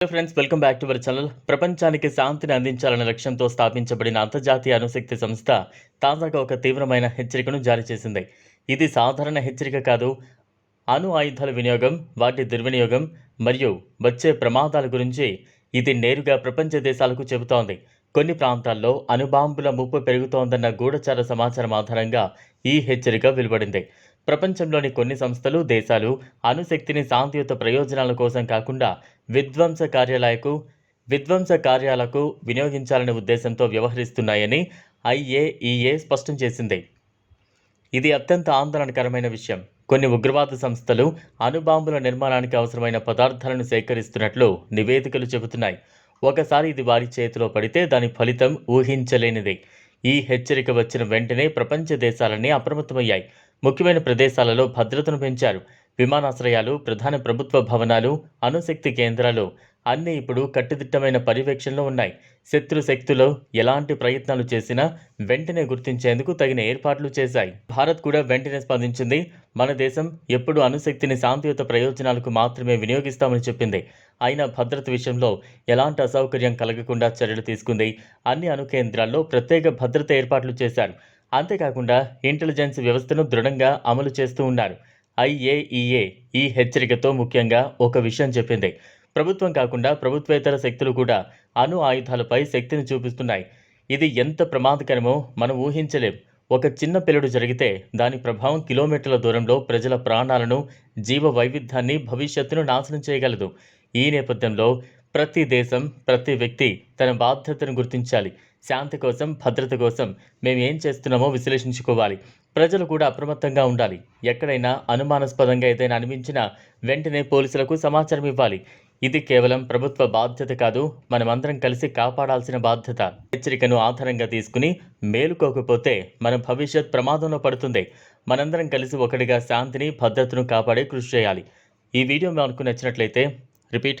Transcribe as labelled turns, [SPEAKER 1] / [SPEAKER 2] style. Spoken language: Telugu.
[SPEAKER 1] Hello friends welcome back to our channel ప్రపంచానికి శాంతిని అందించాలనే లక్ష్యంతో స్థాపించబడిన అంతర్జాతీయ అణుశక్తి సంస్థ తాజాగా ఒక తీవ్రమైన హెచ్చరికను జారీ చేసింది. ఇది సాధారణ హెచ్చరిక కాదు. అణు ఆయుధాల వినియోగం వాటి దుర్వినియోగం మరియు వచ్చే ప్రమాదాల గురించి ఇది నేరుగా ప్రపంచ దేశాలకు చెబుతోంది. కొన్ని ప్రాంతాల్లో అణుబాంబుల ముప్పు పెరుగుతోందన్న గూఢచార సమాచారం ఆధారంగా ఈ హెచ్చరిక వెలువడింది. ప్రపంచంలోని కొన్ని సంస్థలు దేశాలు అణుశక్తిని శాంతియుత ప్రయోజనాల కోసం కాకుండా విధ్వంస కార్యాలయకు విధ్వంస కార్యాలకు వినియోగించాలనే ఉద్దేశంతో వ్యవహరిస్తున్నాయని ఐఏఈఏ స్పష్టం చేసింది. ఇది అత్యంత ఆందోళనకరమైన విషయం. కొన్ని ఉగ్రవాద సంస్థలు అణుబాంబుల నిర్మాణానికి అవసరమైన పదార్థాలను సేకరిస్తున్నట్లు నివేదికలు చెబుతున్నాయి. ఒకసారి ఇది వారి చేతిలో పడితే దాని ఫలితం ఊహించలేనిది. ఈ హెచ్చరిక వచ్చిన వెంటనే ప్రపంచ దేశాలన్నీ అప్రమత్తమయ్యాయి. ముఖ్యమైన ప్రదేశాలలో భద్రతను పెంచారు. విమానాశ్రయాలు ప్రధాన ప్రభుత్వ భవనాలు అణుశక్తి కేంద్రాలు అన్నీ ఇప్పుడు కట్టుదిట్టమైన పర్యవేక్షణలో ఉన్నాయి. శత్రు శక్తులు ఎలాంటి ప్రయత్నాలు చేసినా వెంటనే గుర్తించేందుకు తగిన ఏర్పాట్లు చేశాయి. భారత్ కూడా వెంటనే స్పందించింది మన దేశం ఎప్పుడు అణుశక్తిని శాంతియుత ప్రయోజనాలకు మాత్రమే వినియోగిస్తామని చెప్పింది. అయినా భద్రత విషయంలో ఎలాంటి అసౌకర్యం కలగకుండా చర్యలు తీసుకుంది. అన్ని అణు కేంద్రాల్లో ప్రత్యేక భద్రత ఏర్పాట్లు చేశారు. అంతేకాకుండా ఇంటెలిజెన్స్ వ్యవస్థను దృఢంగా అమలు చేస్తూ ఉన్నారు. ఐఏఈఏ ఈ హెచ్చరికతో ముఖ్యంగా ఒక విషయం చెప్పింది. ప్రభుత్వం కాకుండా ప్రభుత్వేతర శక్తులు కూడా అణు ఆయుధాలపై శక్తిని చూపిస్తున్నాయి. ఇది ఎంత ప్రమాదకరమో మనం ఊహించలేం. ఒక చిన్న పిల్లడు జరిగితే దాని ప్రభావం కిలోమీటర్ల దూరంలో ప్రజల ప్రాణాలను జీవ వైవిధ్యాన్ని భవిష్యత్తును నాశనం చేయగలదు. ఈ నేపథ్యంలో ప్రతి దేశం ప్రతి వ్యక్తి తన బాధ్యతను గుర్తించాలి. శాంతి కోసం భద్రత కోసం మేము ఏం చేస్తున్నామో విశ్లేషించుకోవాలి. ప్రజలు కూడా అప్రమత్తంగా ఉండాలి. ఎక్కడైనా అనుమానాస్పదంగా ఏదైనా అనిపించినా వెంటనే పోలీసులకు సమాచారం ఇవ్వాలి. ఇది కేవలం ప్రభుత్వ బాధ్యత కాదు మనమందరం కలిసి కాపాడాల్సిన బాధ్యత. హెచ్చరికను ఆధారంగా తీసుకుని మేలుకోకపోతే మన భవిష్యత్ ప్రమాదంలో పడుతుంది. మనందరం కలిసి ఒకటిగా శాంతిని భద్రతను కాపాడే కృషి చేయాలి. ఈ వీడియో మీకు నచ్చినట్లయితే రిపీట్